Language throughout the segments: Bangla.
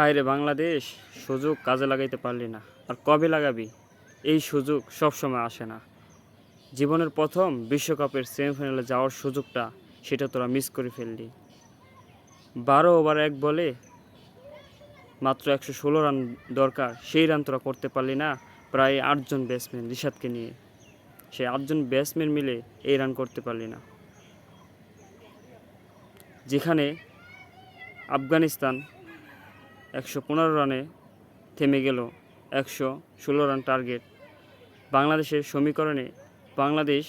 হায় রে বাংলাদেশ সুযোগ কাজে লাগাইতে পারলি না। আর কবে লাগাবি? এই সুযোগ সবসময় আসে না। জীবনের প্রথম বিশ্বকাপের সেমিফাইনালে যাওয়ার সুযোগটা সেটা তোরা মিস করে ফেললি। বারো ওভার এক বলে মাত্র একশো ষোলো রান দরকার, সেই রান তোরা করতে পারলি না প্রায় আটজন ব্যাটসম্যান রিশাদকে নিয়ে। সেই আটজন ব্যাটসম্যান মিলে এই রান করতে পারলি না। যেখানে আফগানিস্তান একশো পনেরো রানে থেমে গেল একশো ষোলো রান টার্গেট। বাংলাদেশের সমীকরণে বাংলাদেশ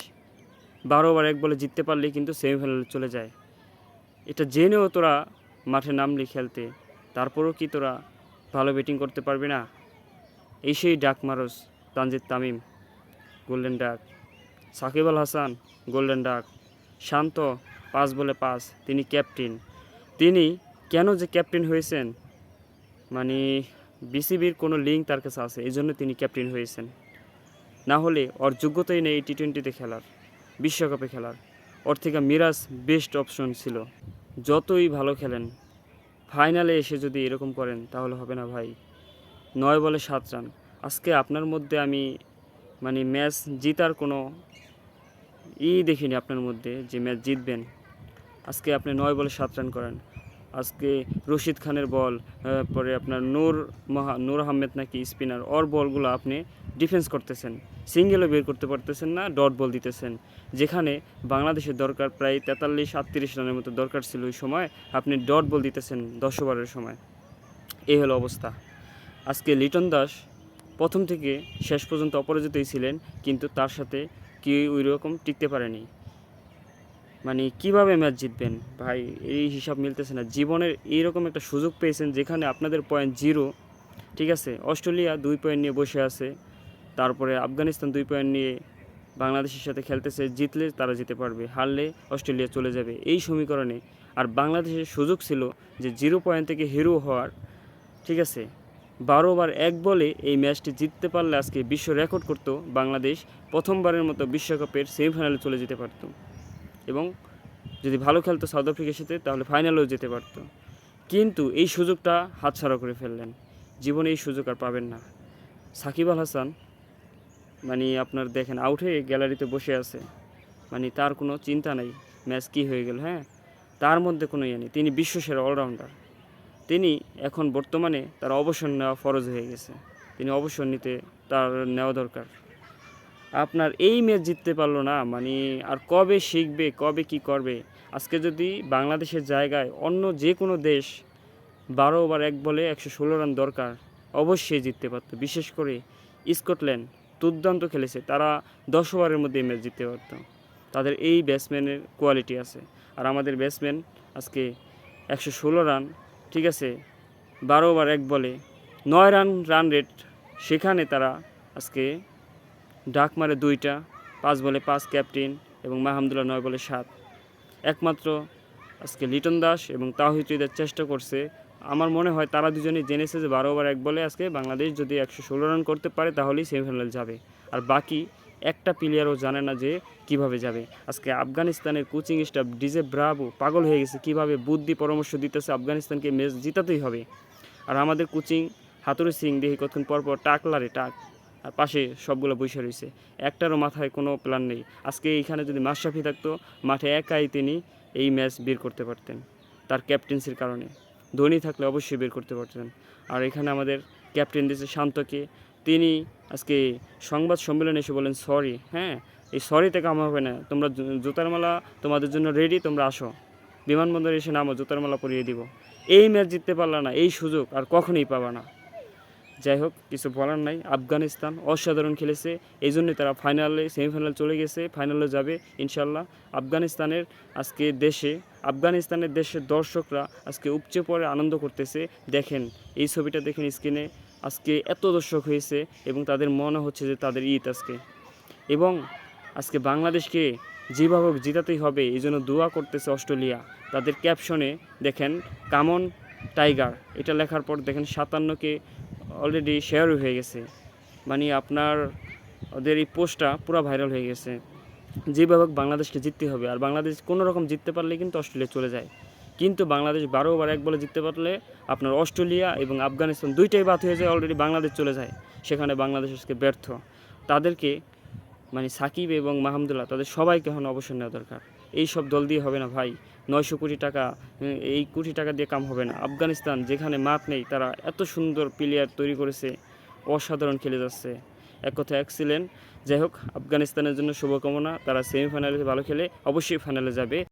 বারো ওভার এক বলে জিততে পারলে কিন্তু সেমিফাইনালে চলে যায়। এটা জেনেও তোরা মাঠে নামলি খেলতে, তারপরেও কি তোরা ভালো ব্যাটিং করতে পারবি না? এই সেই ডাক মারস Tanzid Tamim, golden duck. Shakib Al Hasan, golden duck. শান্ত পাঁচ বলে পাঁচ, তিনি ক্যাপ্টেন। তিনি কেন যে ক্যাপ্টেন হয়েছেন মানে বিসিবির কোনো লিঙ্ক তার কাছে আছে, এই জন্য তিনি ক্যাপ্টেন হয়েছেন। না হলে ওর যোগ্যতাই নেই টি টোয়েন্টিতে খেলার, বিশ্বকাপে খেলার। ওর থেকে মিরাজ বেস্ট অপশন ছিল। যতই ভালো খেলেন ফাইনালে এসে যদি এরকম করেন, তাহলে হবে না ভাই। নয় বলে সাত রান। আজকে আপনার মধ্যে আমি মানে ম্যাচ জিতার কোনো ই দেখিনি আপনার মধ্যে যে ম্যাচ জিতবেন। আজকে আপনি নয় বলে সাত রান করেন। আজকে রশিদ খানের বল পরে আপনার নূর মহা, নূর আহমেদ নাকি স্পিনার, ওর বলগুলো আপনি ডিফেন্স করতেছেন। সিঙ্গেলও বের করতে পারতেছেন না, ডট বল দিতেছেন। যেখানে বাংলাদেশের দরকার প্রায় তেতাল্লিশ, আটত্রিশ রানের মতো দরকার ছিল ওই সময়, আপনি ডট বল দিতেছেন দশ ওভারের সময়। এই হলো অবস্থা। আজকে লিটন দাস প্রথম থেকে শেষ পর্যন্ত অপরাজিতই ছিলেন, কিন্তু তার সাথে কেউ ওই রকম টিকতে পারেনি। মানে কীভাবে ম্যাচ জিতবেন? ভাই, এই হিসাব মিলতেছে না। জীবনের এইরকম একটা সুযোগ পেয়েছেন যেখানে আপনাদের পয়েন্ট জিরো ঠিক আছে? অস্ট্রেলিয়া দুই পয়েন্ট নিয়ে বসে আছে। তারপরে আফগানিস্তান দুই পয়েন্ট নিয়ে বাংলাদেশের সাথে খেলতেছে। জিতলে তারা যেতে পারবে, হারলে অস্ট্রেলিয়া চলে যাবে। এই সমীকরণে। আর বাংলাদেশের সুযোগ ছিল যে জিরো পয়েন্ট থেকে হিরো হওয়ার, ঠিক আছে? বারো ওভার এক বলে এই ম্যাচটি জিততে পারলে আজকে বিশ্ব রেকর্ড করতো বাংলাদেশ। প্রথমবারের মতো বিশ্বকাপের সেমিফাইনালে চলে যেতে পারতো। এবং যদি ভালো খেলতো সাউথ আফ্রিকার সাথে, তাহলে ফাইনালেও যেতে পারতো। কিন্তু এই সুযোগটা হাতছাড়া করে ফেললেন। জীবনে এই সুযোগ আর পাবেন না। সাকিব আল হাসান মানে আপনার দেখেন আউট হয়ে গ্যালারিতে বসে আছে। মানে তার কোনো চিন্তা নাই ম্যাচ কী হয়ে গেল হ্যাঁ? তার মধ্যে কোনো ইয়ে নেই। তিনি বিশ্বসেরা অলরাউন্ডার তিনি এখন বর্তমানে তার অবসর নেওয়া ফরজ হয়ে গেছে। তিনি অবসর নিতে তার নেওয়া দরকার। আপনার এই ম্যাচ জিততে পারল না মানে আর কবে শিখবে, কবে কি করবে? আজকে যদি বাংলাদেশের জায়গায় অন্য যে কোনো দেশ বারো ওভার এক বলে একশো ষোলো রান দরকার, অবশ্যই জিততে পারতো। বিশেষ করে স্কটল্যান্ড দুর্দান্ত খেলেছে, তারা দশ ওভারের মধ্যে ম্যাচ জিততে পারতো। তাদের এই ব্যাটসম্যানের কোয়ালিটি আছে। আর আমাদের ব্যাটসম্যান আজকে একশো ষোলো রান, ঠিক আছে, বারো ওভার এক বলে নয় রান রান রেট সেখানে তারা আজকে ডাক মারে দুইটা, পাঁচ বলে পাঁচ ক্যাপ্টেন এবং মাহমুদুল্লাহ নয় বলে সাত। একমাত্র আজকে লিটন দাস এবং তাহিদ হৃদয়ের চেষ্টা করছে। আমার মনে হয় তারা দুজনেই জেনেছে যে বারো ওভার এক বলে আজকে বাংলাদেশ যদি একশো ষোলো রান করতে পারে তাহলেই সেমিফাইনাল যাবে। আর বাকি একটা প্লেয়ারও জানে না যে কীভাবে যাবে। আজকে আফগানিস্তানের কোচিং স্টাফ ডিজে ব্রাভো পাগল হয়ে গেছে, কীভাবে বুদ্ধি পরামর্শ দিতেছে আফগানিস্তানকে, ম্যাচ জিতাতেই হবে। আর আমাদের কোচিং হাতুড়ি সিং দেখি কতক্ষণ পর পর টাকলারে টাক। আর পাশে সবগুলো বসে রয়েছে। একটারও মাথায় কোনো প্ল্যান নেই। আজকে এইখানে যদি মাশরাফি থাকতো, মাঠে একাই তিনি এই ম্যাচ বের করতে পারতেন, তার ক্যাপ্টেন্সির কারণে। ধোনি থাকলে অবশ্যই বের করতে পারতেন। আর এখানে আমাদের ক্যাপ্টেন দিয়েছে শান্তকে। তিনি আজকে সংবাদ সম্মেলনে এসে বলেন সরি হ্যাঁ এই সরিতে কাম হবে না। তোমরা জুতার মালা তোমাদের জন্য রেডি তোমরা আসো। বিমানবন্দরে এসে নামো, জুতার মালা পরিয়ে দিব। এই ম্যাচ জিততে পারলা না, এই সুযোগ আর কখনোই পাবা না। যাই হোক, কিছু বলার নাই। আফগানিস্তান অসাধারণ খেলেছে। এই জন্যই তারা ফাইনালে, সেমিফাইনাল চলে গেছে, ফাইনালে যাবে ইনশাল্লাহ আফগানিস্তানের আজকে দেশে, আফগানিস্তানের দেশের দর্শকরা আজকে উপচে পড়ে আনন্দ করতেছে। দেখেন, এই ছবিটা দেখেন স্ক্রিনে, আজকে এত দর্শক হয়েছে এবং তাদের মনে হচ্ছে যে তাদের ঈদ আজকে। এবং আজকে বাংলাদেশকে যেভাবে জিতাতেই হবে, এই জন্য দোয়া করতেছে অস্ট্রেলিয়া। তাদের ক্যাপশনে দেখেন, কামন টাইগার। এটা লেখার পর দেখেন সাতান্নকে অলরেডি শেয়ার হয়ে গেছে। মানে আপনার, ওদের এই পোস্টটা পুরো ভাইরাল হয়ে গেছে। যেভাবে বাংলাদেশকে জিততে হবে। আর বাংলাদেশ কোনো রকম জিততে পারলে কিন্তু অস্ট্রেলিয়া চলে যায়। কিন্তু বাংলাদেশ বারো ওভার এক বলে জিততে পারলে আপনার অস্ট্রেলিয়া এবং আফগানিস্তান দুইটাই বাদ হয়ে যায় অলরেডি বাংলাদেশ চলে যায়। সেখানে বাংলাদেশ আজকে ব্যর্থ। তাদেরকে মানে সাকিব এবং মাহমুদুল্লাহ, তাদের সবাইকে এখন অবসর নেওয়া দরকার। এই সব দল দিয়ে হবে না ভাই। নয়শো কোটি টাকা এই কোটি টাকা দিয়ে কাম হবে না। আফগানিস্তান, যেখানে মাঠ নেই, তারা এত সুন্দর প্লেয়ার তৈরি করেছে, অসাধারণ খেলে যাচ্ছে। এক কথা এক্সিলেন্ট যাই হোক, আফগানিস্তানের জন্য শুভকামনা। তারা সেমিফাইনালে ভালো খেলে, অবশ্যই ফাইনালে যাবে।